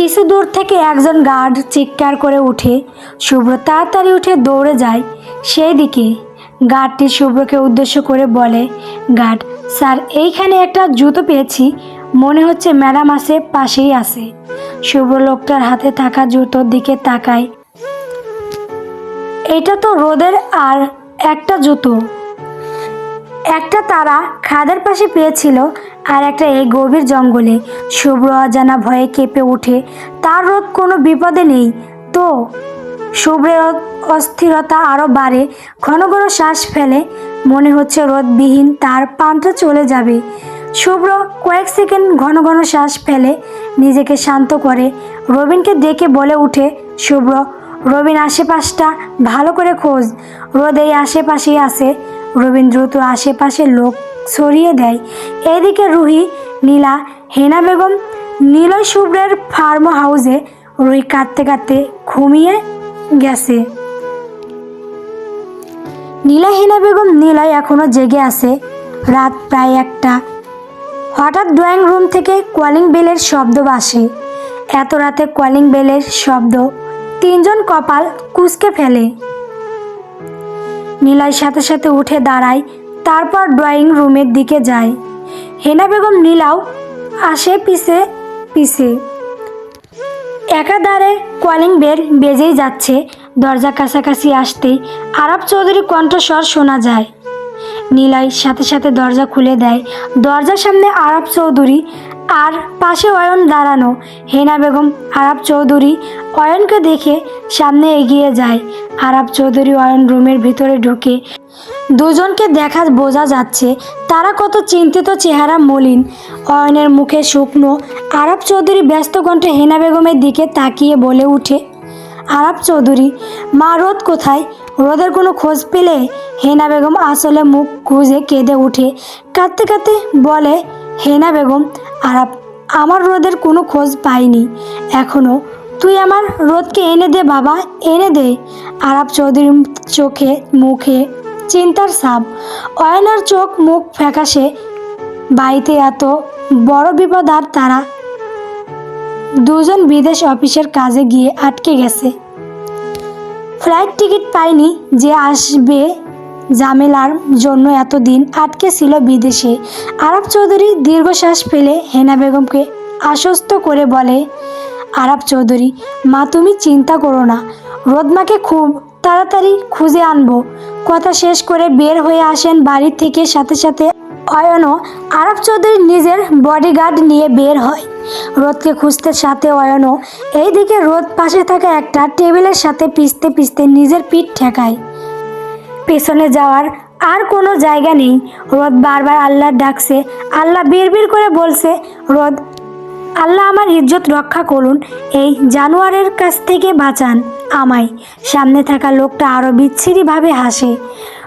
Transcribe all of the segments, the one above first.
কিছু দূর থেকে একজন গার্ড চিৎকার করে উঠে শুভ্র তাড়াতাড়ি উঠে দৌড়ে যায়। সেই দিকে গার্ডটি শুভ্রকে উদ্দেশ্য করে বলে, গার্ড, স্যার, এইখানে একটা জুতো পেয়েছি। মনে হচ্ছে ম্যাডাম আছে, পাশেই আছে। শুভ্র লোকটার হাতে থাকা জুতোর দিকে তাকায়। এটা তো রোদের আর একটা জুতো। একটা তারা খাদের পাশে পেয়েছিল আর একটা এই গভীর জঙ্গলে। শুভ্র অজানা ভয়ে কেঁপে ওঠে তার রোদ কোনো বিপদে নেই। তো শুভ্রের অস্থিরতা আরও বাড়ে। ঘন ঘন শ্বাস ফেলে। মনে হচ্ছে রোদবিহীন তার প্রাণটা চলে যাবে। শুভ্র কয়েক সেকেন্ড ঘন ঘন শ্বাস ফেলে। নিজেকে শান্ত করে। রবিনকে ডেকে বলে উঠে, শুভ্র, রবিন আশেপাশটা ভালো করে খোঁজ। রোদ এই আশেপাশেই আছে। রবিন দ্রুত আশেপাশে লোক ছড়িয়ে দেয়। এদিকে রুহি, নীলা, হেনা বেগম, নীলয় শুভ্রের ফার্ম হাউসে রুহি কাঁদতে কাঁদতে ঘুমিয়ে গেছে। নীলা, হেনা বেগম নীলয় এখনও জেগে আছে। রাত প্রায় একটা। হঠাৎ ড্রয়িং রুম থেকে কলিং বেলের শব্দ বাসে। এত রাতে কলিং বেলের শব্দ। তিনজন কপাল কুঁচকে ফেলে। নীলয় সাথে সাথে উঠে দাঁড়ায়, তারপর ড্রয়িং রুমের দিকে যায়। হেনা বেগম নীলাও আসে পিছে পিছে। একাধারে কলিং বেল বেজেই যাচ্ছে, দরজা কাছাকাছি আসতেই আরব চৌধুরী কণ্ঠস্বর শোনা যায়। নীলাই সাথে সাথে দরজা খুলে দেয়। দরজার সামনে আরব চৌধুরী আর পাশে অয়ন দাঁড়ানো। হেনা বেগম, আরব চৌধুরী অয়নকে দেখে সামনে এগিয়ে যায়। আরব চৌধুরী অয়ন রুমের ভিতরে ঢুকে দুজনকে দেখা বোঝা যাচ্ছে তারা কত চিন্তিত চেহারা মলিন। অয়নের মুখে শুকনো আরব চৌধুরী ব্যস্ত কণ্ঠে হেনা বেগমের দিকে তাকিয়ে বলে উঠে, আরব চৌধুরী, মা রোদ কোথায়? রোদের কোনো খোঁজ পেলে? হেনা বেগম আসলে মুখ খুঁজে কেঁদে উঠে, কাঁদতে কাঁদতে বলে হেনা বেগম আরব আমার রোদের কোনো খোঁজ পাইনি। এখনও তুই আমার রোদকে এনে দে বাবা, এনে দে। আরব চৌধুরীর চোখে, মুখে চিন্তার সাপ অয়নার চোখ মুখ ফ্যাকাশে। বাড়িতে এত বড় বিপদ আর তারা দুজন বিদেশ অফিসের কাজে গিয়ে আটকে গেছে। ফ্লাইট টিকিট পাইনি যে আসবে জামেলার জন্য এতদিন আটকে ছিল বিদেশে। আরব চৌধুরী দীর্ঘশ্বাস ফেলে হেনা বেগমকে আশ্বস্ত করে বলে, আরব চৌধুরী, মা, তুমি চিন্তা করো না। রোদমাকে খুব তাড়াতাড়ি খুঁজে আনব। কথা শেষ করে বের হয়ে আসেন বাড়ি থেকে সাথে সাথে অয়নও আরব চৌধুরী নিজের বডিগার্ড নিয়ে বের হয়। রোদকে খুঁজতে সাথে অয়নও এইদিকে রোদ পাশে থাকা একটা টেবিলের সাথে পিষতে পিষতে নিজের পিঠ ঠেকায়। পেছনে যাওয়ার আর কোনো জায়গা নেই। রোদ বারবার আল্লাহ ডাকছে। আল্লাহ বিড়বিড় করে বলছে, রোদ, আল্লাহ আমার ইজ্জত রক্ষা করুন। এই জানোয়ারের কাছ থেকে বাঁচান আমায়। সামনে থাকা লোকটা আরও বিচ্ছিরিভাবে হাসে।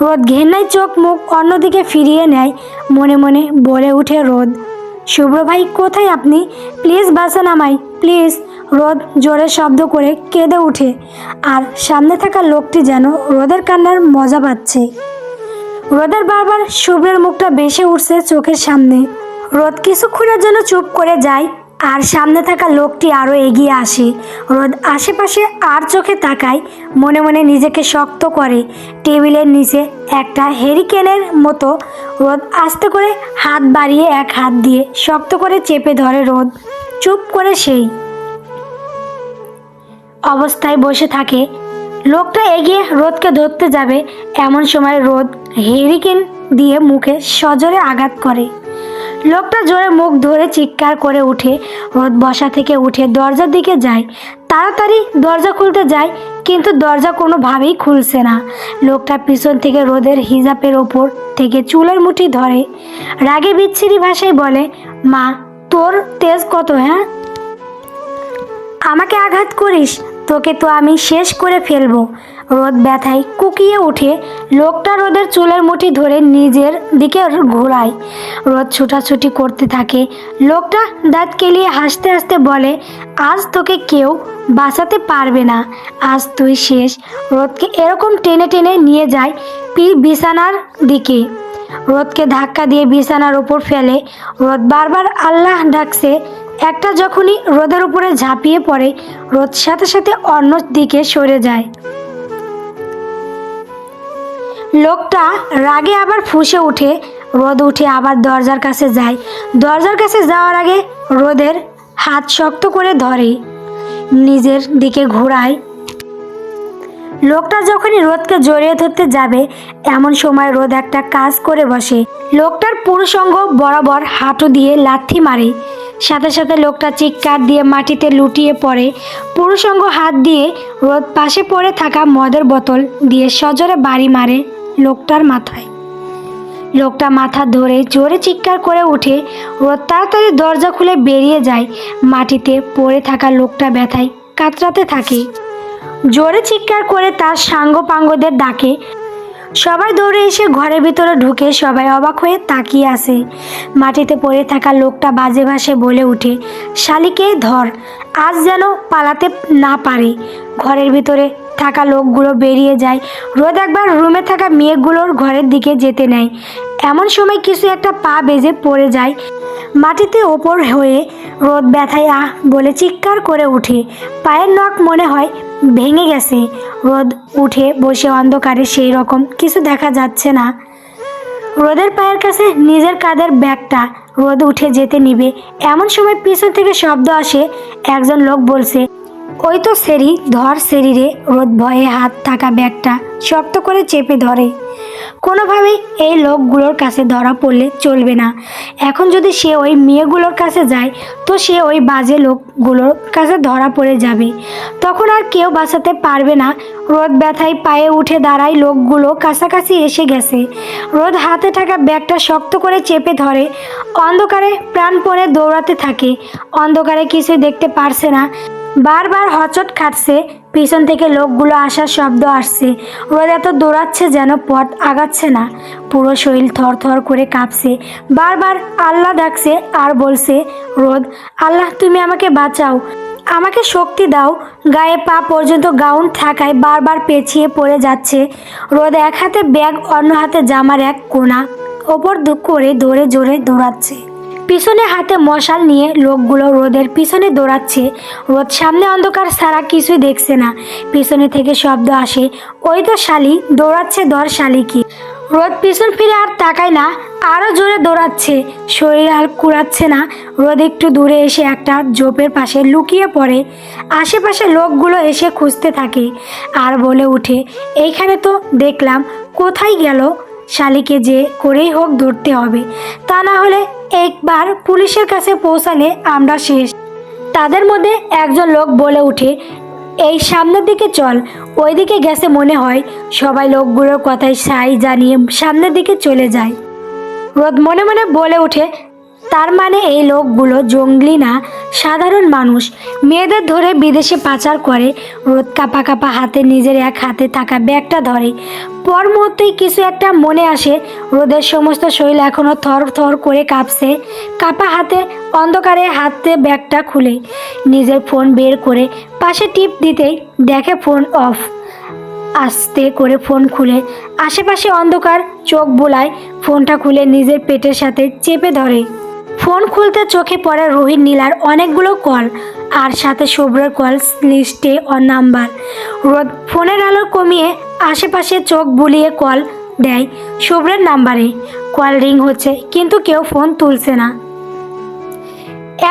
রোদ ঘেন্নায় চোখ মুখ অন্যদিকে ফিরিয়ে নেয়। মনে মনে বলে উঠে রোদ, শুভ্র ভাই, কোথায় আপনি? প্লিজ বাঁচান আমায়, প্লিজ। রোদ জোরে শব্দ করে কেঁদে উঠে, আর সামনে থাকা লোকটি যেন রোদের কান্নার মজা পাচ্ছে। রোদের বারবার শুভ্রের মুখটা বেশি উঠছে চোখের সামনে। রোদ কিছুক্ষণের জন্য চুপ করে যায়, আর সামনে থাকা লোকটি আরও এগিয়ে আসে। রোদ আশেপাশে আর চোখে তাকায়, মনে মনে নিজেকে শক্ত করে। টেবিলের নিচে একটা হেরিকেনের মতো রোদ আস্তে করে হাত বাড়িয়ে এক হাত দিয়ে শক্ত করে চেপে ধরে রোদ চুপ করে সেই অবস্থায় বসে থাকে। লোকটা এগিয়ে রোদকে ধরতে যাবে, এমন সময় রোদ হেরিকেন দিয়ে মুখে সজোরে আঘাত করে। লোকটা জোরে মুখ ধরে চিৎকার করে উঠে, রোদ বসা থেকে উঠে দরজার দিকে যায়। তাড়াতাড়ি দরজা খুলতে যায়, কিন্তু দরজা কোনোভাবেই খুলছে না। লোকটা পিছন থেকে রোদের হিজাবের ওপর থেকে চুলের মুঠি ধরে, রাগে বিচ্ছিরি ভাষায় বলে, মা, তোর তেজ কত হ্যাঁ? আমাকে আঘাত করিস তোকে তো আমি শেষ করে ফেলব। রোদ ব্যথায় কুকিয়ে উঠে লোকটা রোদের চুলের মুঠি ধরে নিজের দিকে ঘোরায়। রোদ ছুটাছুটি করতে থাকে। লোকটা দাঁত কেলিয়ে হাসতে হাসতে বলে, আজ তোকে কেউ বাঁচাতে পারবে না। আজ তুই শেষ। রোদকে এরকম টেনে টেনে নিয়ে যায় পি বিছানার দিকে। রোদকে ধাক্কা দিয়ে বিছানার ওপর ফেলে। রোদ বারবার আল্লাহ ডাকছে একটা যখনই রোদের উপরে ঝাঁপিয়ে পড়ে, রোদ সাথে সাথে অন্য দিকে সরে যায়। লোকটা রাগে আবার ফুসে উঠে, রোদ উঠে আবার দরজার কাছে যায়। দরজার কাছে যাওয়ার আগে রোদের হাত শক্ত করে ধরে, নিজের দিকে ঘোরায়। লোকটা যখনই রোদকে জড়িয়ে ধরতে যাবে, এমন সময় রোদ একটা কাজ করে বসে। লোকটার পুরুষঙ্গ বরাবর হাঁটু দিয়ে লাথি মারে। সাথে সাথে লোকটা চিৎকার দিয়ে মাটিতে লুটিয়ে পড়ে। পুরুষঙ্গ হাত দিয়ে রোদ পাশে পড়ে থাকা মদের বোতল দিয়ে সজোরে বাড়ি মারে লোকটার মাথায়। লোকটা মাথা ধরে জোরে চিৎকার করে ওঠে রোদ তাড়াতাড়ি দরজা খুলে বেরিয়ে যায়। মাটিতে পড়ে থাকা লোকটা ব্যথায় কাতরাতে থাকে। জোরে চিৎকার করে তার সাঙ্গ পাঙ্গদের ডাকে। সবাই দৌড়ে এসে ঘরের ভিতরে ঢুকে সবাই অবাক হয়ে তাকিয়ে আসে মাটিতে পড়ে থাকা লোকটা বাজে ভাসে বলে উঠে শালিকে ধর, আজ যেন পালাতে না পারে। ঘরের ভিতরে থাকা লোকগুলো বেরিয়ে যায়। রোদ একবার রুমে থাকা মেয়েগুলোর ঘরের দিকে যেতে নেয়। এমন সময় কিছু একটা পা বেজে পড়ে যায়। মাটিতে ওপর হয়ে রোদ ব্যথায় আহ বলে চিৎকার করে ওঠে পায়ের নখ মনে হয় ভেঙে গেছে। রোদ উঠে বসে অন্ধকারে সেই রকম কিছু দেখা যাচ্ছে না। রোদের পায়ের কাছে নিজের কাঁধের ব্যাগটা রোদ উঠে যেতে নিবে। এমন সময় পিছন থেকে শব্দ আসে। একজন লোক বলছে ওই তো সেরি, ধর সেরিরে রোদ ভয়ে হাত থাকা ব্যাগটা শক্ত করে চেপে ধরে। কোনোভাবেই এই লোকগুলোর কাছে ধরা পড়লে চলবে না। এখন যদি সে ওই মেয়েগুলোর কাছে যায়, তো সে ওই বাজে লোকগুলোর কাছে ধরা পড়ে যাবে। তখন আর কেউ বাঁচাতে পারবে না। রোদ ব্যথায় পায়ে উঠে দাঁড়ায় লোকগুলো কাছাকাছি এসে গেছে। রোদ হাতে থাকা ব্যাগটা শক্ত করে চেপে ধরে। অন্ধকারে প্রাণপণে দৌড়াতে থাকে। অন্ধকারে কিছু দেখতে পারছে না। বারবার হচট খাটছে, পিছন থেকে লোকগুলো আসার শব্দ আসছে। রোদ এত দৌড়াচ্ছে যেন পথ আগাচ্ছে না। পুরো শরীর থর থর করে কাঁপছে। বারবার আল্লাহ ডাকছে আর বলছে, রোদ, আল্লাহ তুমি আমাকে বাঁচাও। আমাকে শক্তি দাও। গায়ে পা পর্যন্ত গাউন থাকায় বারবার পেছিয়ে পড়ে যাচ্ছে। রোদ এক হাতে ব্যাগ, অন্য হাতে জামার এক কোনা। ওপর করে ধরে জোরে দৌড়াচ্ছে। পিছনে হাতে মশাল নিয়ে লোকগুলো রোদের পিছনে দৌড়াচ্ছে। রোদ সামনে অন্ধকার ছাড়া কিছুই দেখছে না। পিছনে থেকে শব্দ আসে, ওই তো শালি, দৌড়াচ্ছে দর শালিকি রোদ পিছন ফিরে আর তাকায় না আরও জোরে দৌড়াচ্ছে। শরীর আর কুড়াচ্ছে না, রোদ একটু দূরে এসে একটা জোপের পাশে লুকিয়ে পড়ে। আশেপাশে লোকগুলো এসে খুঁজতে থাকে, আর বলে উঠে এইখানে তো দেখলাম, কোথায় গেল? শালিকে যে করেই হোক ধরতে হবে। তা না হলে একবার পুলিশের কাছে পৌঁছালে আমরা শেষ। তাদের মধ্যে একজন লোক বলে উঠে, এই সামনের দিকে চল। ওই দিকে গেছে মনে হয়, সবাই লোকগুলোর কথায় সাই জানিয়ে সামনের দিকে চলে যায়। রোদ মনে মনে বলে উঠে, তার মানে এই লোকগুলো জঙ্গলি না? সাধারণ মানুষ। মেয়েদের ধরে বিদেশে পাচার করে, রোদ কাপা কাপা হাতে নিজের এক হাতে থাকা ব্যাগটা ধরে। পর মুহূর্তেই কিছু একটা মনে আসে, রোদের সমস্ত শরীর এখনও থর থর করে কাঁপছে। কাপা হাতে, অন্ধকারে হাতে ব্যাগটা খুলে, নিজের ফোন বের করে পাশে টিপ দিতেই দেখে ফোন অফ। আস্তে করে ফোন খুলে, আশেপাশে অন্ধকার চোখ বোলায়, ফোনটা খুলে নিজের পেটের সাথে চেপে ধরে। ফোন খুলতে চোখে পড়ে রোহিত নীলার অনেকগুলো কল আর সাথে শুভ্রের কল লিস্টে ও নাম্বার। রোদ ফোনের আলো কমিয়ে আশেপাশে চোখ বুলিয়ে কল দেয় শুভ্রের নাম্বারে। কল রিং হচ্ছে, কিন্তু কেউ ফোন তুলছে না।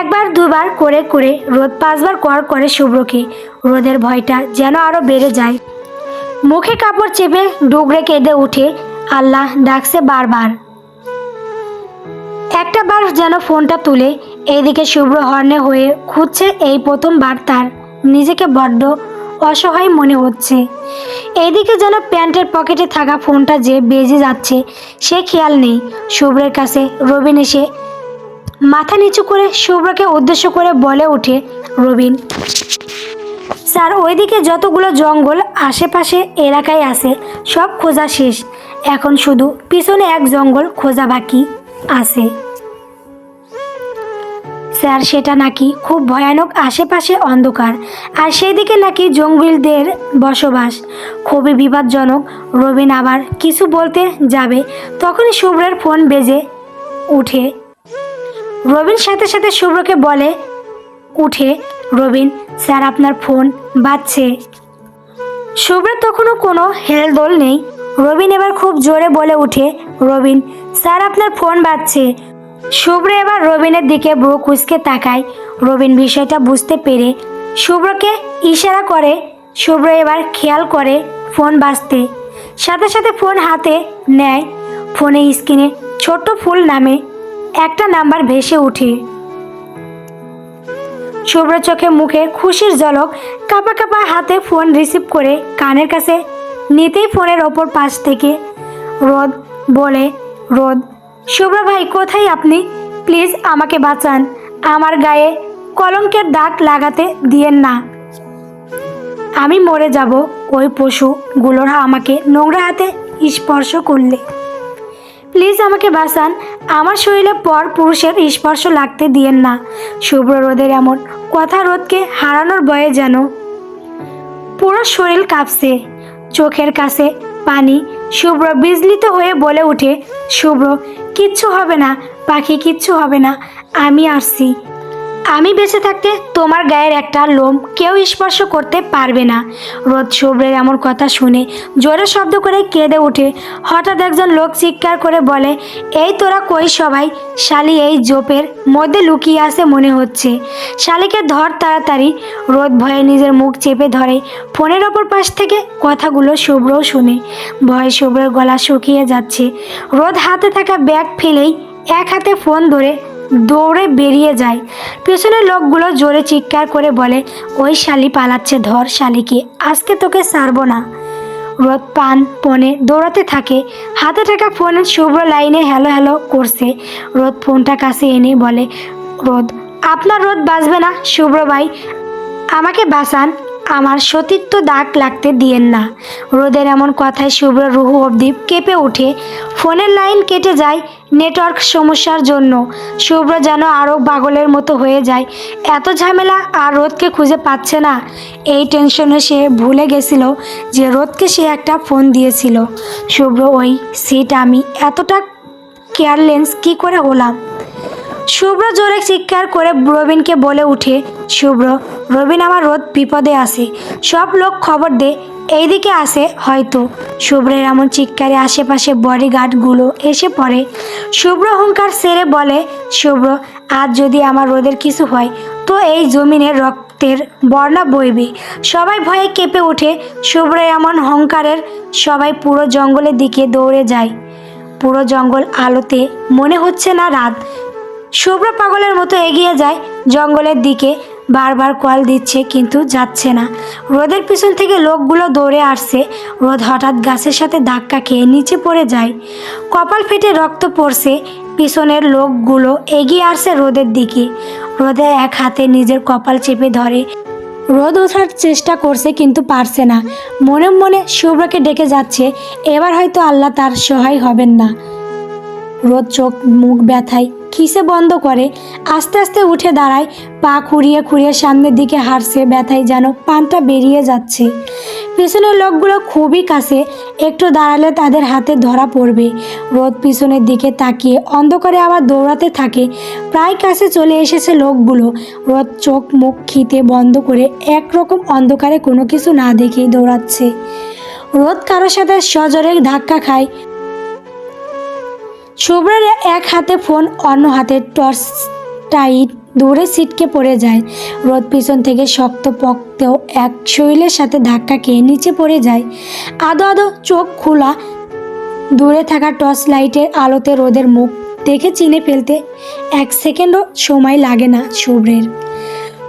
একবার দুবার করে করে রোদ পাঁচবার কর করে শুভ্রকে। রোদের ভয়টা যেন আরও বেড়ে যায়। মুখে কাপড় চেপে ডুগরে কেঁদে উঠে আল্লাহ ডাকছে বারবার। একটা বার যেন ফোনটা তুলে এইদিকে শুভ্র হর্নে হয়ে খুঁজছে এই প্রথমবার তার নিজেকে বড্ড অসহায় মনে হচ্ছে। এইদিকে যেন প্যান্টের পকেটে থাকা ফোনটা যে বেজে যাচ্ছে, সে খেয়াল নেই। শুভ্রের কাছে রবিন এসে মাথা নিচু করে শুভ্রকে উদ্দেশ্য করে বলে ওঠে, রবিন, স্যার, ওইদিকে যতগুলো জঙ্গল আশেপাশে এলাকায় আছে, সব খোঁজা শেষ। এখন শুধু পিছনে এক জঙ্গল খোঁজা বাকি। আছে। স্যার, সেটা নাকি খুব ভয়ানক আশেপাশে অন্ধকার। আর সেদিকে নাকি জঙ্গলদের বসবাস। খুবই বিপজ্জনক। রবিন আবার কিছু বলতে যাবে। তখনই শুভ্রের ফোন বেজে উঠে। রবিন সাথে সাথে শুভ্রকে বলে, উঠে, রবিন, স্যার, আপনার ফোন বাজছে। শুভ্রের তখনও কোনো হেলদোল নেই। রবিন এবার খুব জোরে বলে উঠে রবিন, স্যার আপনার ফোন বাজছে। শুভ্র এবার রবিনের দিকে ব্রু কুচকে তাকায়। রবিন বিষয়টা বুঝতে পেরে শুভ্রকে ইশারা করে। শুভ্র এবার খেয়াল করে ফোন বাজতে। সাথে সাথে ফোন হাতে নেয়। ফোনে স্ক্রিনে ছোট্ট ফুল নামে একটা নাম্বার ভেসে ওঠে। শুভ্র চোখে মুখে খুশির ঝলক কাপা কাপা হাতে ফোন রিসিভ করে কানের কাছে নিতেই ফোনের ওপর পাশ থেকে রোদ বলে, রোদ শুভ্র ভাই, কোথায় আপনি? প্লিজ আমাকে বাঁচান। আমার গায়ে কলঙ্কের দাগ লাগাতে দিয়েন না। আমি মরে যাব। ওই পশুগুলোর আমাকে নোংরা হাতে স্পর্শ করলে। প্লিজ আমাকে বাঁচান। আমার শরীরে পর পুরুষের স্পর্শ লাগতে দিয়েন না। শুভ্র রোদের এমন কথা রোদকে হারানোর ভয়ে যেন পুরো শরীর কাঁপছে। চোখের কাছে পানি শুভ্র বিজলিত হয়ে বলে উঠে, শুভ্র, কিচ্ছু হবে না, পাখি কিচ্ছু হবে না, আমি আসছি। আমি বেঁচে থাকতে তোমার গায়ের একটা লোম কেউ স্পর্শ করতে পারবে না। রোদ শুভ্রের এমন কথা শুনে জোরে শব্দ করে কেঁদে ওঠে। হঠাৎ একজন লোক চিৎকার করে বলে, এই তোরা কই সবাই? শালি এই জোপের মধ্যে লুকিয়ে আছে মনে হচ্ছে। শালিকে ধর তাড়াতাড়ি। রোদ ভয়ে নিজের মুখ চেপে ধরে ফোনের ওপর পাশ থেকে কথাগুলো শুভ্রও শুনে। ভয়ে শুভ্রের গলা শুকিয়ে যাচ্ছে। রোদ হাতে থাকা ব্যাগ ফেলেই এক হাতে ফোন ধরে দৌড়ে বেরিয়ে যায়। পেছনের লোকগুলো জোরে চিৎকার করে বলে, ওই শালি পালাচ্ছে, ধর শালিকে, আজকে তোকে সারবো না। রোদ পান পনে দৌড়াতে থাকে। হাতে থাকা ফোনে শুভ্র লাইনে হ্যালো হ্যালো করছে। রোদ ফোনটা কাছে এনে বলে, রোদ, আপনার রোদ বাঁচবে না, শুভ্র ভাই। আমাকে বাঁচান। আমার সতীত্ব দাগ লাগতে দিয়েন না। রোদের এমন কথায় শুভ্র রুহু অবধি কেঁপে ওঠে। ফোনের লাইন কেটে যায় নেটওয়ার্ক সমস্যার জন্য। শুভ্র যেন আরও পাগলের মতো হয়ে যায়। এত ঝামেলা আর রোদকে খুঁজে পাচ্ছে না। এই টেনশনে সে ভুলে গেছিল যে রোদকে সে একটা ফোন দিয়েছিল। শুভ্র, ওই সিট আমি এতটা কেয়ারলেন্স কি করে হলাম? শুভ্র জোরে চিৎকার করে রবিনকে বলে উঠে, শুভ্র, রবিন আমার রোদ বিপদে আছে। সব লোক খবর দে, এইদিকে আসে হয়তো। শুভ্রের এমন চিৎকারে আশেপাশে বডিগার্ডগুলো এসে পড়ে। শুভ্র হুঙ্কার সেরে বলে, শুভ্র, আজ যদি আমার রোদের কিছু হয়, তো এই জমিনের রক্তের বর্ণা বইবে। সবাই ভয়ে কেঁপে ওঠে শুভ্র এমন হংকারের সবাই পুরো জঙ্গলের দিকে দৌড়ে যায়। পুরো জঙ্গল আলোতে মনে হচ্ছে না রাত। শুভ্র পাগলের মতো এগিয়ে যায় জঙ্গলের দিকে। বারবার কল দিচ্ছে কিন্তু যাচ্ছে না। রোদের পিছন থেকে লোকগুলো দৌড়ে আসছে। রোদ হঠাৎ গাছের সাথে ধাক্কা খেয়ে নিচে পড়ে যায়। কপাল ফেটে রক্ত পড়ছে। পিছনের লোকগুলো এগিয়ে আসছে রোদের দিকে। রোদে এক হাতে নিজের কপাল চেপে ধরে। রোদ ওঠার চেষ্টা করছে কিন্তু পারছে না। মনে মনে শুভ্রকে ডেকে যাচ্ছে। এবার হয়তো আল্লাহ তার সহায় হবেন না। রোদ চোখ মুখ ব্যথায় খিসে বন্ধ করে? আস্তে আস্তে উঠে দাঁড়ায়, পা খুঁড়িয়ে খুঁড়িয়ে সামনের দিকে হারছে ব্যথায় যেন পানটা বেরিয়ে যাচ্ছে। পিছনের লোকগুলো খুবই কাছে, একটু দাঁড়ালে তাদের হাতে ধরা পড়বে। রোদ পিছনের দিকে তাকিয়ে অন্ধকারে আবার দৌড়াতে থাকে। প্রায় কাছে চলে এসেছে লোকগুলো। রোদ চোখ মুখ খিতে বন্ধ করে একরকম অন্ধকারে কোনো কিছু না দেখেই দৌড়াচ্ছে। রোদ কারোর সাথে সজোরে ধাক্কা খায় শুভ্রের এক হাতে ফোন, অন্য হাতে টর্চ টাইট দূরে সিটকে পড়ে যায়। রোদ পিছন থেকে শক্ত পক্তেও এক শৈলের সাথে ধাক্কা খেয়ে নিচে পড়ে যায়। আদো আদো চোখ খোলা, দূরে থাকা টর্চ লাইটের আলোতে রোদের মুখ দেখে চিনে ফেলতে এক সেকেন্ডও সময় লাগে না শুভ্রের।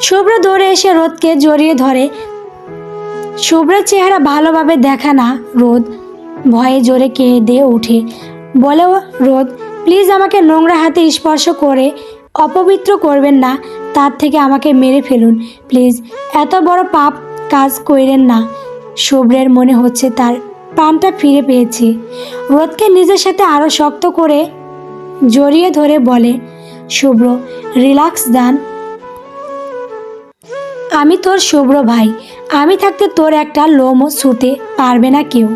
শুভ্র দৌড়ে এসে রোদকে জড়িয়ে ধরে। শুভ্রের চেহারা ভালোভাবে দেখা না রোদ। ভয়ে জোরে কেঁদে ওঠে। বলেও রোদ প্লিজ আমাকে নোংরা হাতে স্পর্শ করে অপবিত্র করবেন না। তার থেকে আমাকে মেরে ফেলুন। প্লিজ এত বড় পাপ কাজ কইরেন না। শুভ্রের মনে হচ্ছে তার প্রাণটা ফিরে পেয়েছে। রোদকে নিজের সাথে আরও শক্ত করে জড়িয়ে ধরে বলে, শুভ্র রিল্যাক্স দান। আমি তোর শুভ্র ভাই। আমি থাকতে তোর একটা লোমও ছুতে পারবে না কেউ।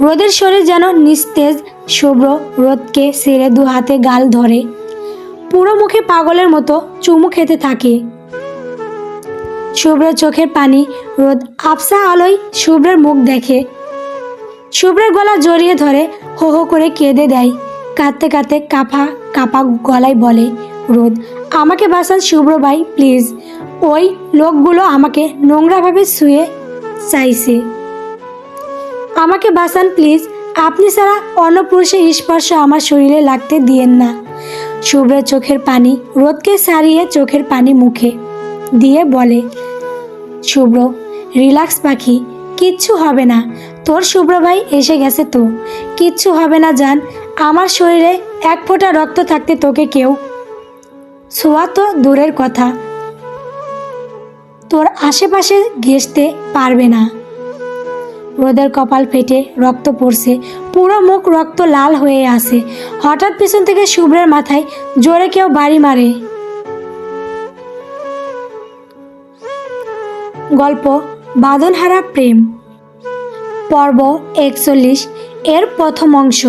রোদের শরীর যেন নিস্তেজ, শুভ্র রোদকে সেরে দু হাতে গাল ধরে। পুরো মুখে পাগলের মতো চুমু খেতে থাকে। শুভ্র চোখের পানি, রোদ আফসা আলোয় শুভ্রের মুখ দেখে। শুভ্রের গলা জড়িয়ে ধরে, হো হো করে কেঁদে দেয়। কাঁদতে কাঁদতে কাঁপা কাঁপা গলায় বলে, রোদ, আমাকে বাঁচান শুভ্র ভাই, প্লিজ। ওই লোকগুলো আমাকে নোংরাভাবে শুয়ে চাইছে। আমাকে বাঁচান, প্লিজ। আপনি ছাড়া অন্য পুরুষের স্পর্শ আমার শরীরে লাগতে দিয়েন না। শুভ্রের চোখের পানি, রোদকে সারিয়ে চোখের পানি মুখে দিয়ে বলে, শুভ্র, রিল্যাক্স পাখি, কিচ্ছু হবে না। তোর শুভ্র ভাই এসে গেছে তো। কিচ্ছু হবে না, জান। আমার শরীরে এক ফোঁটা রক্ত থাকতে তোকে কেউ ছোঁয়া তো দূরের কথা। তোর আশেপাশে ঘেসতে পারবে না। রোদের কপাল ফেটে রক্ত পড়ছে, পুরো মুখ রক্ত লাল হয়ে আসে হঠাৎ পিছন থেকে শুভ্রের মাথায় জোরে কেউ বাড়ি মারে। গল্প, বাঁধনহারা প্রেম। পর্ব একচল্লিশ, এর প্রথম অংশ।